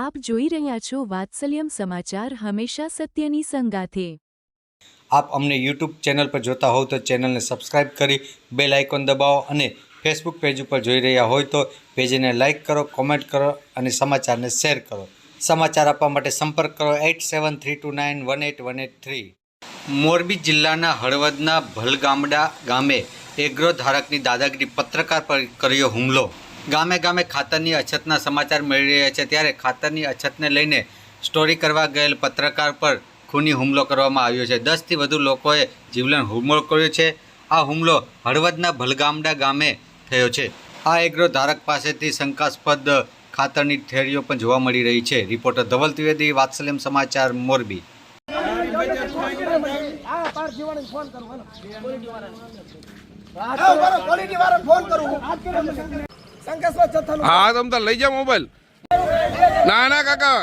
આપ જોઈ રહ્યા છો વાત્સલ્યમ સમાચાર હંમેશા સત્યની સંગાથે. આપ અમને યુટ્યુબ ચેનલ પર જોતા હોવ તો ચેનલને સબસ્ક્રાઇબ કરી બેલ આઇકોન દબાવો અને ફેસબુક પેજ ઉપર જોઈ રહ્યા હોય તો પેજને લાઇક કરો, કોમેન્ટ કરો અને સમાચારને શેર કરો. સમાચાર આપવા માટે સંપર્ક કરો eight seven three two nine one eight one eight three. Morbi જિલ્લાના હળવદના ભલગામડા ગામે એગ્રો ધારકની દાદાગીરી પત્રકાર પર કર્યો હુમલો. ગામે ગામે ખાતરની અછતના સમાચાર મળી રહ્યા છે. ત્યારે ખાતરની અછતને લઈને સ્ટોરી કરવા ગયેલ પત્રકાર પર ખૂની હુમલો કરવામાં આવ્યો છે. દસથી વધુ લોકોએ જીવલેણ હુમલો કર્યો છે. આ હુમલો હળવદના ભલગામડા ગામે થયો છે. આ એગ્રો ધારક પાસેથી શંકાસ્પદ ખાતરની થેરીઓ પણ જોવા મળી રહી છે. રિપોર્ટર ધવલ ત્રિવેદી, વાત્સલ્યમ સમાચાર, મોરબી. ફોન કરું શંકાસ્પદ જથ્થાનું હા તાર લઈ જાઓ મોબાઈલ. ના ના કાકા.